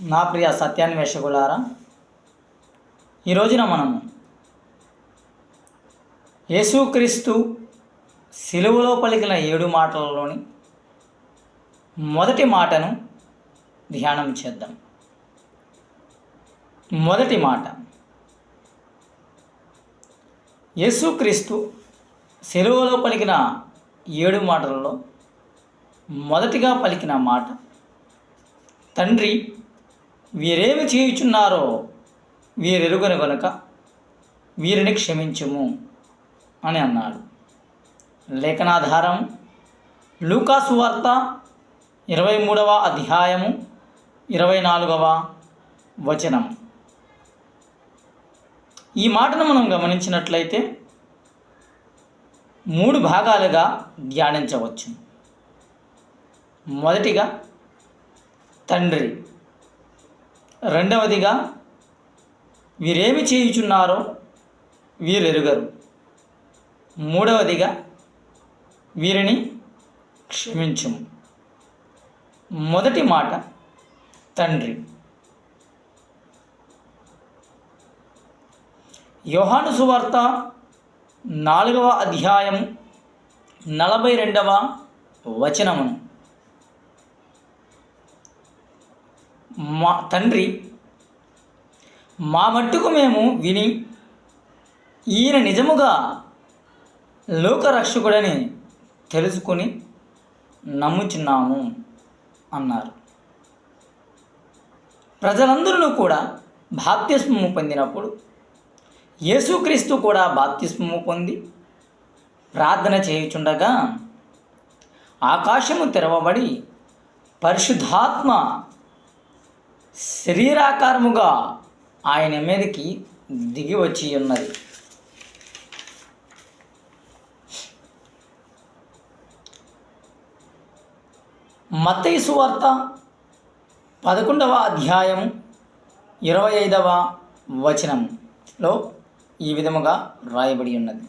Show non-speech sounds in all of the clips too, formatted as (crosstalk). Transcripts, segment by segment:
నా ప్రియ సత్యాన్వేషకులారా ఈ రోజున మనము యేసుక్రీస్తు సిలువలో పలికిన ఏడు మాటలలోని మొదటి మాటను ధ్యానం చేద్దాం. మొదటి మాట యేసుక్రీస్తు సెలవులో పలికిన ఏడు మాటలలో మొదటిగా పలికిన మాట తండ్రి వీరేమి చేయుచున్నారో వీరెరుగని గనుక వీరిని క్షమించుము అని అన్నాడు. లేఖనాధారం లూకాసు వార్త ఇరవై మూడవ అధ్యాయము ఇరవై నాలుగవ వచనం. ఈ మాటను మనం గమనించినట్లయితే మూడు భాగాలుగా ధ్యానించవచ్చు. మొదటిగా తండ్రి రెండవదిగా వీరేమి చేయుచున్నారో వీరెరుగరు. మూడవదిగా వీరిని క్షమించుము. మొదటి మాట తండ్రి. యోహాను సువార్త నాలుగవ అధ్యాయం నలభై రెండవ వచనమును. మా తండ్రి మా మట్టుకు మేము విని ఈయన నిజముగా లోకరక్షకుడని తెలుసుకుని నమ్ముచున్నాము అన్నారు. ప్రజలందరూ కూడా బాప్తిస్మము పొందినప్పుడు యేసుక్రీస్తు కూడా బాప్తిస్మము పొంది ప్రార్థన చేయుచుండగా ఆకాశము తెరవబడి పరిశుద్ధాత్మ శరీరాకారముగా ఆయన మీదకి దిగి వచ్చి ఉన్నది. మతైసు వార్త పదకొండవ అధ్యాయం ఇరవై ఐదవ వచనంలో ఈ విధముగా రాయబడి ఉన్నది.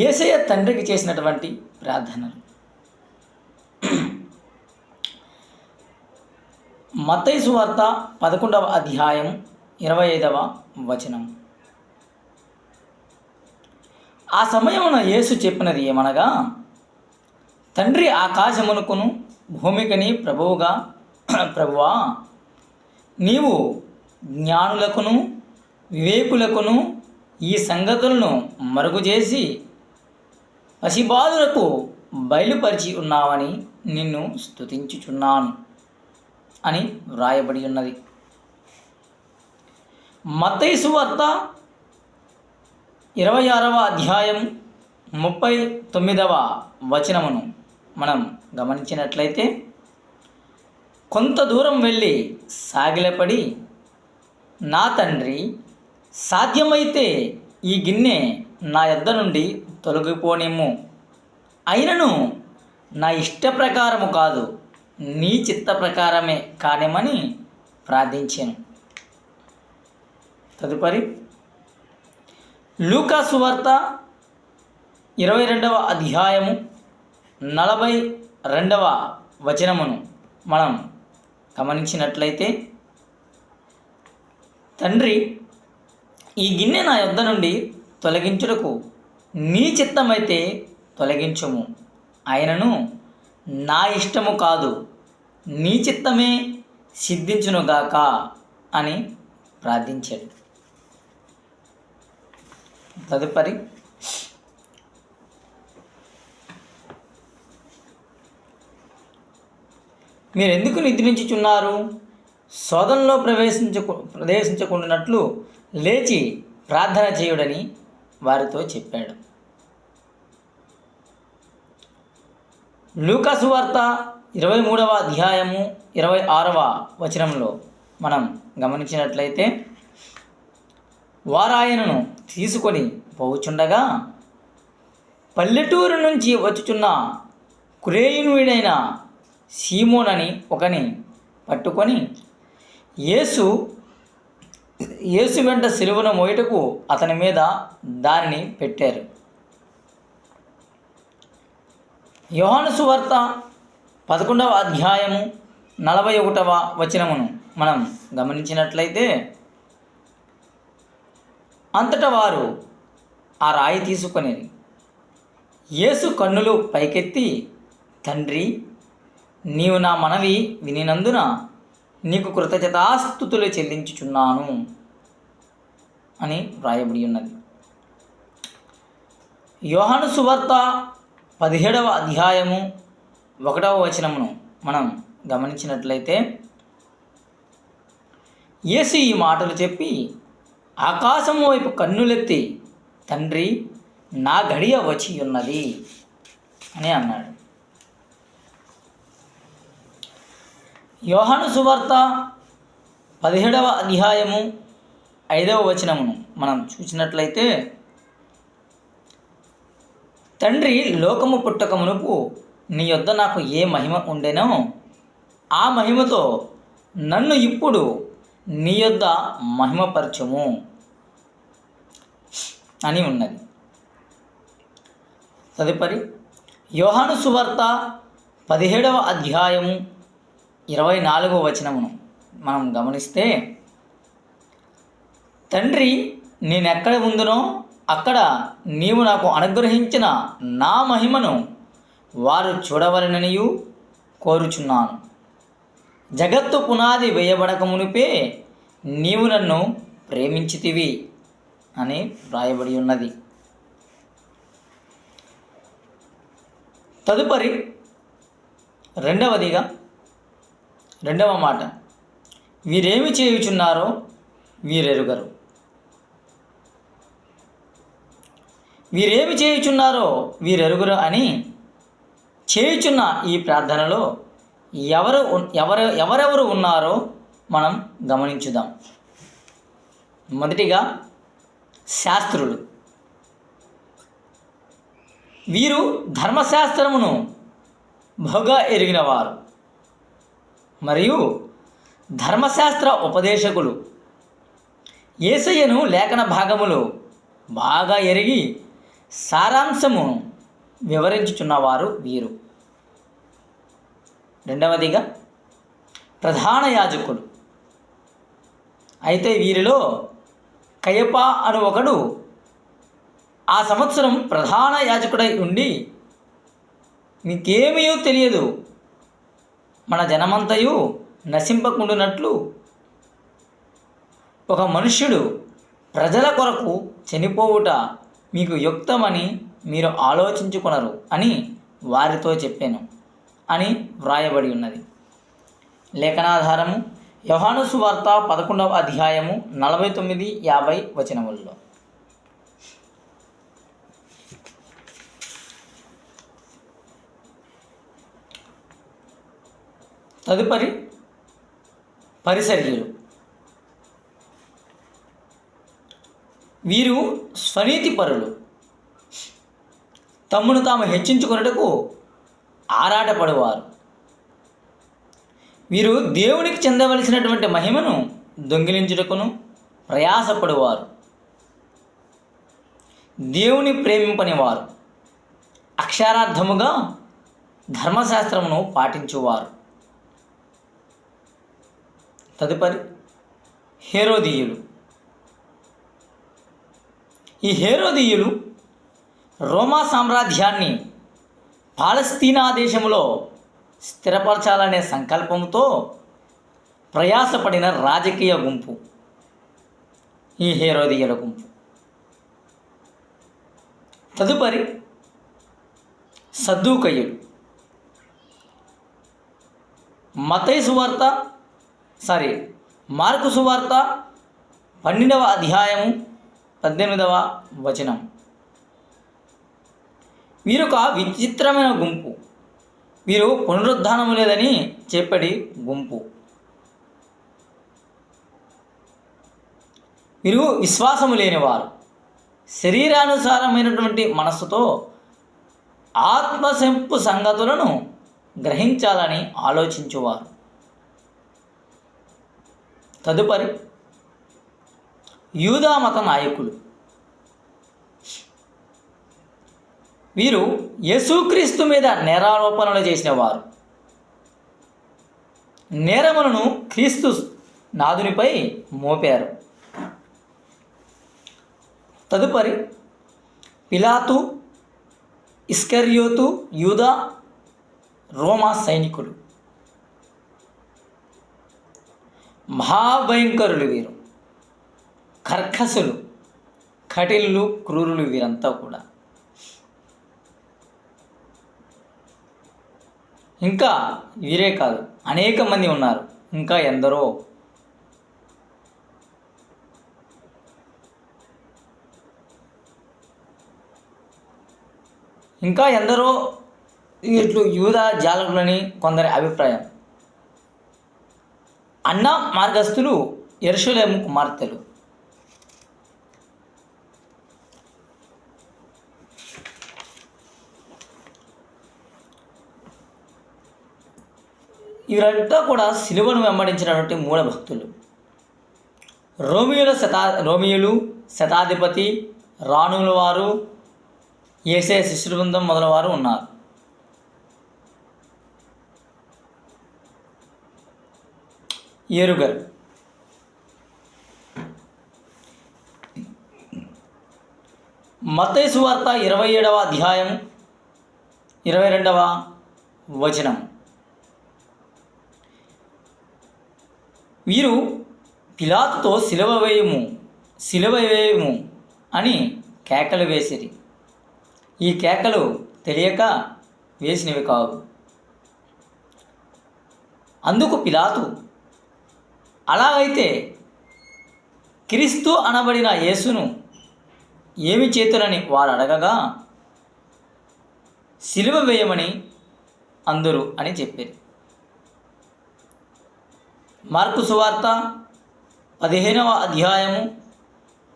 ఏసయ్య తండ్రికి చేసినటువంటి ప్రార్థనలు. మతైసు వార్త పదకొండవ అధ్యాయం ఇరవై ఐదవ వచనం. ఆ సమయమున యేసు చెప్పినది ఏమనగా తండ్రి ఆకాశమునకును భూమికని ప్రభువుగా (clears throat) ప్రభువా నీవు జ్ఞానులకును వివేకులకును ఈ సంగతులను మరుగు చేసి పసిబాలులకు బయలుపరిచి ఉన్నావని నిన్ను స్తుతించుచున్నాను. అని వ్రాయబడి ఉన్నది. మత్తయి వార్త ఇరవై ఆరవ అధ్యాయం ముప్పై తొమ్మిదవ వచనమును మనం గమనించినట్లయితే కొంత దూరం వెళ్ళి సాగిలపడి నా తండ్రి సాధ్యమైతే ఈ గిన్నె నా యొద్ద నుండి తొలగిపోనేమో అయినను నా ఇష్ట ప్రకారము కాదు. నీ చిత్త ప్రకారమే కానిమని ప్రార్థించాను. తదుపరి లూకా సువార్త ఇరవై రెండవ అధ్యాయము నలభై రెండవ వచనమును మనం గమనించినట్లయితే తండ్రి ఈ గిన్నె నా యొద్ద నుండి తొలగించుటకు నీ చిత్తమైతే తొలగించుము. ఆయనను నా ఇష్టము కాదు నీ చిత్తమే సిద్ధించునుగాక అని ప్రార్థించాడు. తదుపరి మీరు ఎందుకు నిద్రించుచున్నారు? శోధనలో ప్రవేశించకు ప్రవేశించకుండానట్లు లేచి ప్రార్థన చేయుడని వారితో చెప్పాడు. లూకాసు వార్త ఇరవై మూడవ అధ్యాయము ఇరవై ఆరవ వచనంలో మనం గమనించినట్లయితే వారాయనను తీసుకొని పోవుచుండగా పల్లెటూరు నుంచి వచ్చుచున్న కురేయునుడైన సీమోనని ఒకని పట్టుకొని యేసు యేసు వెంట సిలువను మోయటకు అతని మీద దానిని పెట్టారు. యోహాను సువార్త పదకొండవ అధ్యాయము నలభై ఒకటవ వచనమును మనం గమనించినట్లయితే అంతటా వారు ఆ రాయి తీసుకొని యేసు కన్నులు పైకెత్తి తండ్రి నీవు నా మనవి వినినందున నీకు కృతజ్ఞతాస్థుతులు చెల్లించుచున్నాను అని వ్రాయబడి ఉన్నది. యోహాను సువార్త పదిహేడవ అధ్యాయము ఒకటవ వచనమును మనం గమనించినట్లయితే యేసు ఈ మాటలు చెప్పి ఆకాశం వైపు కన్నులెత్తి తండ్రి నా గడియ వచ్చి ఉన్నది అని అన్నాడు. యోహాను సువార్త పదిహేడవ అధ్యాయము ఐదవ వచనమును మనం చూసినట్లయితే తండ్రి లోకము పుట్టకమునుపు నీ యొద్ద నాకు ఏ మహిమ ఉండెనో ఆ మహిమతో నన్ను ఇప్పుడు నీ యొద్ద మహిమపరచుము అని ఉన్నది. తదుపరి యోహాను సువార్త పదిహేడవ అధ్యాయము ఇరవై నాలుగవ వచనమును మనం గమనిస్తే తండ్రి నేనెక్కడ ఉందునో అక్కడ నీవు నాకు అనుగ్రహించిన నా మహిమను వారు చూడవలననియు కోరుచున్నాను. జగత్తు పునాది వేయబడక మునిపే నీవు నన్ను ప్రేమించితివి అని వ్రాయబడి ఉన్నది. తదుపరి రెండవదిగా రెండవ మాట వీరేమి చేయుచున్నారో వీరెరుగరు. వీరేమి చేయుచున్నారో వీరెరుగురు అని చేయుచున్న ఈ ప్రార్థనలో ఎవరు ఎవరు ఎవరెవరు ఉన్నారో మనం గమనించుదాం. మొదటిగా శాస్త్రులు. వీరు ధర్మశాస్త్రమును బహుగా ఎరిగినవారు. మరియు ధర్మశాస్త్ర ఉపదేశకులు. ఏసయ్యను లేఖన భాగములు బాగా ఎరిగి సారాంశము వివరించుచున్నవారు వీరు. రెండవదిగా ప్రధాన యాజకుడు అయితే వీరిలో కయప అను ఒకడు ఆ సంవత్సరం ప్రధాన యాజకుడై ఉండి మీకేమీ తెలియదు. మన జనమంతయు నశింపకుండునట్లు ఒక మనుష్యుడు ప్రజల కొరకు చనిపోవుట మీకు యుక్తమని మీరు ఆలోచించుకునరు అని వారితో చెప్పాను అని వ్రాయబడి ఉన్నది. లేఖనాధారము యహానుసు సువార్త పదకొండవ అధ్యాయము నలభై తొమ్మిది యాభై వచనముల్లో. తదుపరి పరిసర్యులు. వీరు స్వనీతి పరులు. తమ్మును తాము హెచ్చించుకొనుటకు ఆరాటపడేవారు. వీరు దేవునికి చెందవలసినటువంటి మహిమను దొంగిలించుటకును ప్రయాసపడేవారు. దేవుని ప్రేమింపనివారు. అక్షరార్థముగా ధర్మశాస్త్రమును పాటించువారు. తదుపరి హేరోదీయులు. ఈ హేరోదీయులు రోమా సామ్రాజ్యాన్ని పాలస్తీనా దేశంలో స్థిరపరచాలనే సంకల్పంతో ప్రయాసపడిన రాజకీయ గుంపు. ఈ హేరోదీయుల గుంపు. తదుపరి సద్దూకయ్యులు మతై సువార్త సారీ మార్కు సువార్త పన్నెండవ అధ్యాయము పద్దెనిమిదవ వచనం. వీరొక విచిత్రమైన గుంపు. వీరు పునరుద్ధానము లేదని చెప్పడి గుంపు. వీరు విశ్వాసము లేనివారు. శరీరానుసారమైనటువంటి మనస్సుతో ఆత్మసెంపు సంగతులను గ్రహించాలని ఆలోచించువారు. తదుపరి యూదా మత నాయకులు. వీరు యేసుక్రీస్తు మీద నేరారోపణలు చేసిన వారు నేరములను క్రీస్తు నాదునిపై మోపారు. తదుపరి పిలాతు ఇస్కర్యోతు యూదా రోమా సైనికులు. మహాభయంకరులు వీరు. కర్కసులు కఠిన్లు క్రూరులు వీరంతా కూడా. ఇంకా వీరే కాదు అనేక మంది ఉన్నారు. ఇంకా ఎందరో. ఇంకా ఎందరో ఇట్లు యూద జాలకులని కొందరి అభిప్రాయం. అన్న మార్గస్థులు ఎరుషులేము కుమార్తెలు. వీరంతా కూడా సిలువను వెంబడించినటువంటి మూల భక్తులు. రోమియోల శతా రోమియోలు శతాధిపతి రాణుల వారు ఏసే శిష్యుల బృందం మొదలవారు ఉన్నారు. ఏరుగరు. మత్తయి వార్త ఇరవై ఏడవ అధ్యాయం ఇరవై రెండవ వచనం. వీరు పిలాతుతో సిలువ వేయము సిలువ వేయము అని కేకలు వేసిరి. ఈ కేకలు తెలియక వేసినవి కావు. అందుకు పిలాతు అలాగైతే క్రీస్తు అనబడిన యేసును ఏమి చేతులని వారు అడగగా సిలువ వేయమని అందరు అని చెప్పారు. మార్కు సువార్త పదిహేనవ అధ్యాయము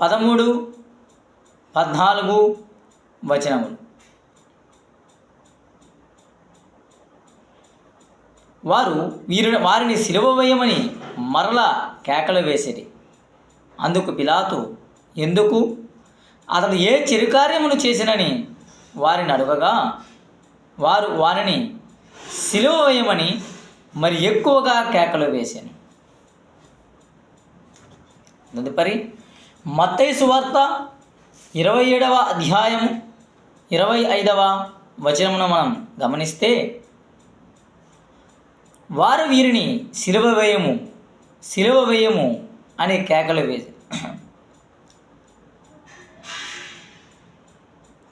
పదమూడు పద్నాలుగు వచనములు. వారు వీరు వారిని సిలువ వేయమని మరల కేకలు వేసేది అందుకు పిలాతు ఎందుకు? అతడు ఏ చిరుకార్యమును చేసినని వారిని అడగగా వారు వారిని సిలువ వేయమని మరి ఎక్కువగా కేకలు వేశాను. తదుపరి మత్తయి సువార్త ఇరవై ఏడవ అధ్యాయము ఇరవై ఐదవ వచనమును మనం గమనిస్తే వారు వీరిని సిలువ వేయము సిలువ వేయము అనే కేకలు వేసి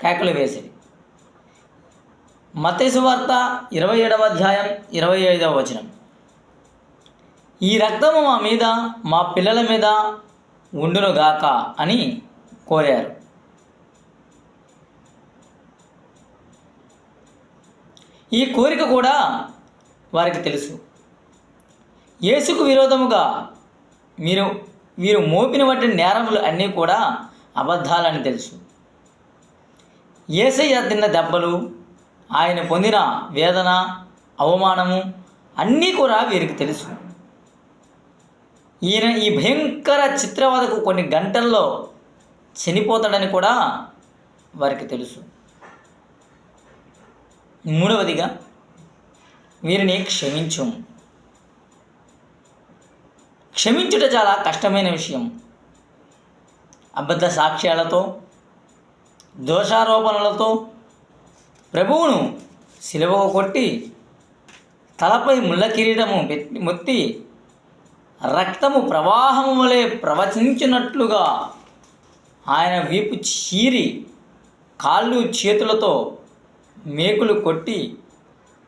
కేకలు వేసేది. మత్తయి వార్త ఇరవై ఏడవ అధ్యాయం ఇరవై ఐదవ వచనం. ఈ రక్తము మా మీద మా పిల్లల మీద ఉండునుగాక అని కోరారు. ఈ కోరిక కూడా వారికి తెలుసు. యేసుకు విరోధముగా మీరు వీరు మోపిన వంటి నేరములు అన్నీ కూడా అబద్ధాలని తెలుసు. ఏసయ్య తిన్న దెబ్బలు ఆయన పొందిన వేదన అవమానము అన్నీ కూడా వీరికి తెలుసు. ఈయన ఈ భయంకర చిత్రవదకు కొన్ని గంటల్లో చనిపోతాడని కూడా వారికి తెలుసు. మూడవదిగా వీరిని క్షమించు. క్షమించుట చాలా కష్టమైన విషయం. అబద్ధ సాక్ష్యాలతో దోషారోపణలతో ప్రభువును శిలువ కొట్టి తలపై ముళ్ళ కిరీటము పెట్టి మొత్తి రక్తము ప్రవాహము వలె ప్రవచించినట్లుగా ఆయన వీపు చీరి కాళ్ళు చేతులతో మేకులు కొట్టి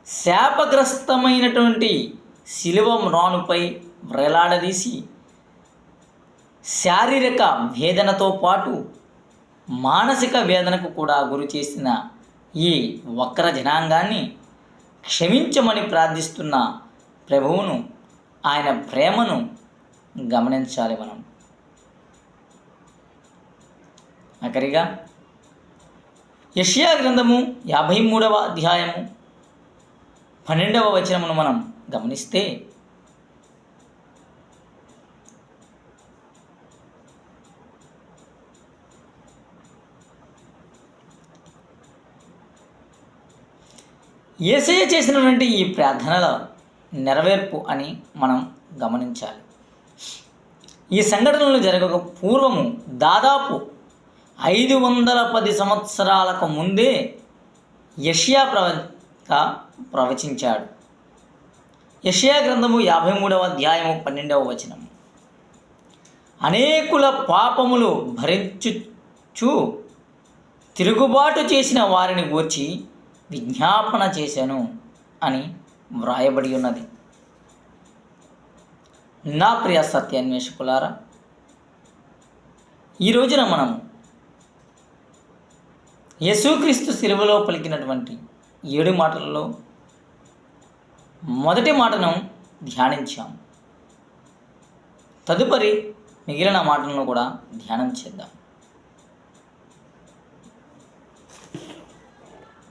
శాపగ్రస్తమైనటువంటి శిలువ మ్రానుపై వ్రేలాడదీసి శారీరక వేదనతో పాటు మానసిక వేదనకు కూడా గురి చేసిన ఈ వక్ర జనాంగాన్ని క్షమించమని ప్రార్థిస్తున్న ప్రభువును ఆయన ప్రేమను గమనించాలి మనం. ఆఖరిగా యష్యా గ్రంథము యాభై మూడవ అధ్యాయము పన్నెండవ వచనమును మనం గమనిస్తే ఏసయ్య చేసినటువంటి ఈ ప్రార్థనల నెరవేర్పు అని మనం గమనించాలి. ఈ సంఘటనలు జరగక పూర్వము దాదాపు ఐదు వందల పది సంవత్సరాలకు ముందే యషియా ప్రవక్త ప్రవచించాడు. యషియా గ్రంథము యాభై మూడవ అధ్యాయము పన్నెండవ వచనము. అనేకుల పాపములు భరించుచు తిరుగుబాటు చేసిన వారిని గూర్చి విజ్ఞాపన చేశాను అని వ్రాయబడి ఉన్నది. నా ప్రియ సత్యాన్వేషకులారా ఈ రోజున మనం యేసుక్రీస్తు శిలువలో పలికినటువంటి ఏడు మాటలలో మొదటి మాటను ధ్యానించాం తదుపరి మిగిలిన మాటలను కూడా ధ్యానం చేద్దాం.